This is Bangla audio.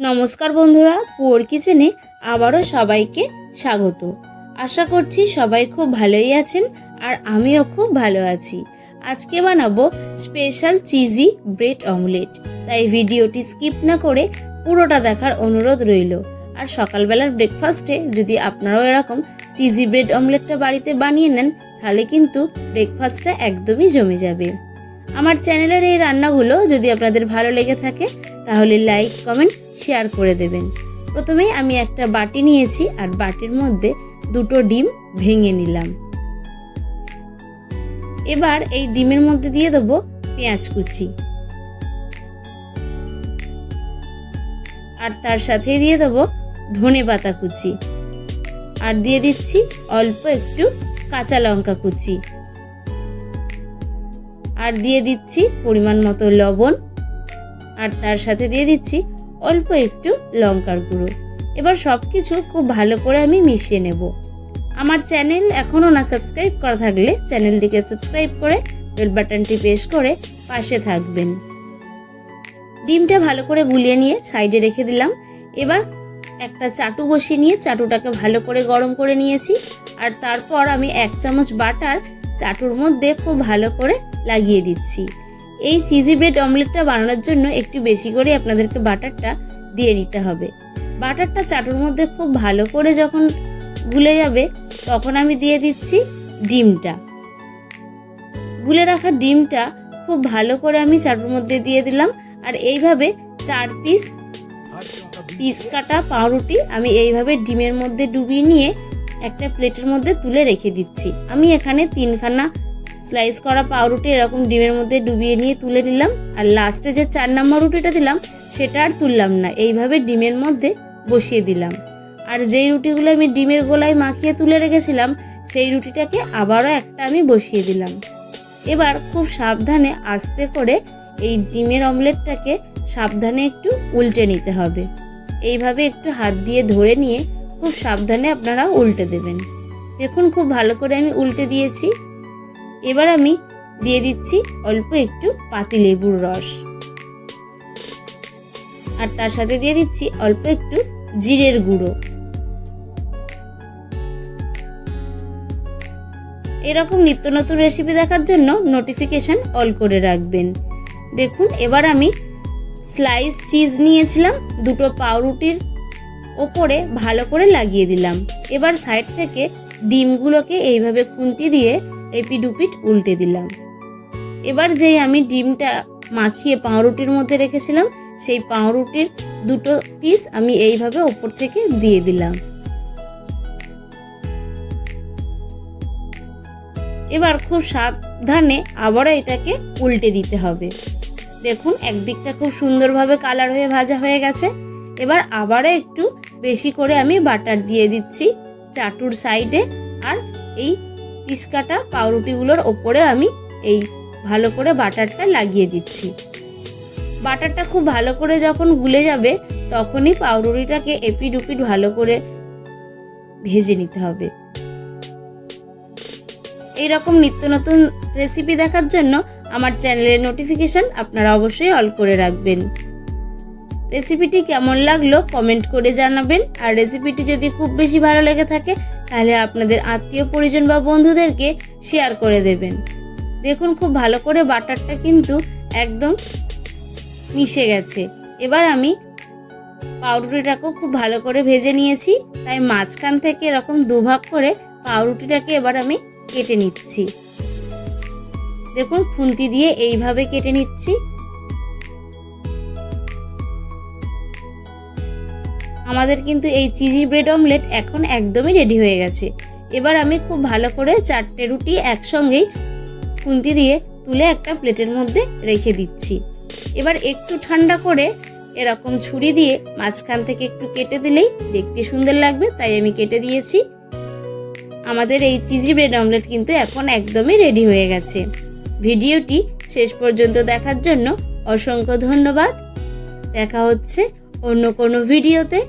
নমস্কার বন্ধুরা, পুয়োর কিচেনে আবারও সবাইকে স্বাগত। আশা করছি সবাই খুব ভালোই আছেন আর আমিও খুব ভালো আছি। আজকে বানাবো স্পেশাল চিজি ব্রেড অমলেট। তাই ভিডিওটি স্কিপ না করে পুরোটা দেখার অনুরোধ রইল। আর সকালবেলার ব্রেকফাস্টে যদি আপনারাও এরকম চিজি ব্রেড অমলেটটা বাড়িতে বানিয়ে নেন, তাহলে কিন্তু ব্রেকফাস্টটা একদমই জমে যাবে। আমার চ্যানেলের এই রান্নাগুলো যদি আপনাদের ভালো লেগে থাকে, তাহলে লাইক, কমেন্ট শেয়ার করে দেবেন। প্রথমেই আমি একটা বাটি নিয়েছি আর বাটির মধ্যে দুটো ডিম ভেঙে নিলাম। এবার এই ডিমের মধ্যে দিয়ে দেবো পেঁয়াজ কুচি। আর তার সাথে দিয়ে দেবো ধনে পাতা কুচি। আর দিয়ে দিচ্ছি অল্প একটু কাঁচা লঙ্কা কুচি। আর দিয়ে দিচ্ছি পরিমাণ মতো লবণ। আর তার সাথে দিয়ে দিচ্ছি অল্প একটু লঙ্কার গুঁড়ো। এবার সব কিছু খুব ভালো করে আমি মিশিয়ে নেব। আমার চ্যানেল এখনও না সাবস্ক্রাইব করা থাকলে চ্যানেলটিকে সাবস্ক্রাইব করে বেল বাটনটি প্রেস করে পাশে থাকবেন। ডিমটা ভালো করে গুলিয়ে নিয়ে সাইডে রেখে দিলাম। এবার একটা চাটু বসিয়ে নিয়ে চাটুটাকে ভালো করে গরম করে নিয়েছি। আর তারপর আমি এক চামচ বাটার চাটুর মধ্যে খুব ভালো করে লাগিয়ে দিচ্ছি। এই চিজি ব্রেড অমলেটটা বানানোর জন্য একটু বেশি করে আপনাদেরকে বাটারটা দিয়ে নিতে হবে। বাটারটা চাটুর মধ্যে খুব ভালো করে যখন গুলে যাবে, তখন আমি দিয়ে দিচ্ছি ডিমটা। গুলে রাখা ডিমটা খুব ভালো করে আমি চাটুর মধ্যে দিয়ে দিলাম। আর এইভাবে চার পিস পিস কাটা পাউরুটি আমি এইভাবে ডিমের মধ্যে ডুবিয়ে নিয়ে একটা প্লেটের মধ্যে তুলে রেখে দিচ্ছি। আমি এখানে তিনখানা স্লাইস করা পাউরুটি এরকম ডিমের মধ্যে ডুবিয়ে নিয়ে তুলে নিলাম। আর লাস্টে যে চার নম্বর রুটিটা দিলাম, সেটা আর তুললাম না। এইভাবে ডিমের মধ্যে বসিয়ে দিলাম। আর যেই রুটিগুলো আমি ডিমের গোলায় মাখিয়ে তুলে রেখেছিলাম, সেই রুটিটাকে আবারও একটা আমি বসিয়ে দিলাম। এবার খুব সাবধানে আস্তে করে এই ডিমের অমলেটটাকে সাবধানে একটু উল্টে নিতে হবে। এইভাবে একটু হাত দিয়ে ধরে নিয়ে খুব সাবধানে আপনারা উল্টে দেবেন। দেখুন, খুব ভালো করে আমি উল্টে দিয়েছি। এবার আমি দিয়ে দিচ্ছি অল্প একটু পাতিলেবুর রস। আর তার সাথে দিয়ে দিচ্ছি অল্প একটু জিরের গুঁড়ো। এরকম নিত্য নতুন রেসিপি দেখার জন্য নোটিফিকেশন অল করে রাখবেন। দেখুন, এবার আমি স্লাইস চিজ নিয়েছিলাম, দুটো পাউরুটির ওপরে ভালো করে লাগিয়ে দিলাম। এবার সাইড থেকে ডিমগুলোকে এইভাবে খুন্তি দিয়ে এপিডুপিট উল্টে দিলাম। এবার যেই আমি ডিমটা মাখিয়ে পাউরুটির মধ্যে রেখেছিলাম, সেই পাউরুটির দুটো পিস আমি এইভাবে ওপর থেকে দিয়ে দিলাম। এবার খুব সাবধানে আবারও এটাকে উল্টে দিতে হবে। দেখুন, একদিকটা খুব সুন্দরভাবে কালার হয়ে ভাজা হয়ে গেছে। এবার আবারও একটু বেশি করে আমি বাটার দিয়ে দিচ্ছি চাটুর সাইডে আর এই পিস কাটা পাউরুটিগুলোর ওপরে আমি এই ভালো করে বাটারটা লাগিয়ে দিচ্ছি। বাটারটা খুব ভালো করে যখন গুলে যাবে, তখনই পাউরুটিটাকে এপিড উপিড ভালো করে ভেজে নিতে হবে। এইরকম নিত্য নতুন রেসিপি দেখার জন্য আমার চ্যানেলের নোটিফিকেশন আপনারা অবশ্যই অল করে রাখবেন। রেসিপিটি কেমন লাগল কমেন্ট করে জানাবেন। আর রেসিপিটি যদি খুব বেশি ভালো লেগে থাকে তাহলে আপনাদের আত্মীয় পরিজন বা বন্ধুদেরকে শেয়ার করে দেবেন। দেখুন খুব ভালো করে বাটারটা কিন্তু একদম মিশে গেছে। এবার আমি পাউরুটিটাকেও খুব ভালো করে ভেজে নিয়েছি, তাই মাঝখান থেকে এরকম দুভাগ করে পাউরুটিটাকে এবার আমি কেটে নিচ্ছি। দেখুন খুন্তি দিয়ে এইভাবে কেটে নিচ্ছি। আমাদের কিন্তু এই চিজি ব্রেড অমলেট এখন একদমই রেডি হয়ে গেছে। এবার আমি খুব ভালো করে চারটে রুটি একসঙ্গেই খুন্তি দিয়ে তুলে একটা প্লেটের মধ্যে রেখে দিচ্ছি। এবার একটু ঠান্ডা করে এরকম ছুরি দিয়ে মাঝখান থেকে একটু কেটে দিলেই দেখতে সুন্দর লাগবে, তাই আমি কেটে দিয়েছি। আমাদের এই চিজি ব্রেড অমলেট কিন্তু এখন একদমই রেডি হয়ে গেছে। ভিডিওটি শেষ পর্যন্ত দেখার জন্য অসংখ্য ধন্যবাদ। দেখা হচ্ছে অন্য কোনো ভিডিওতে।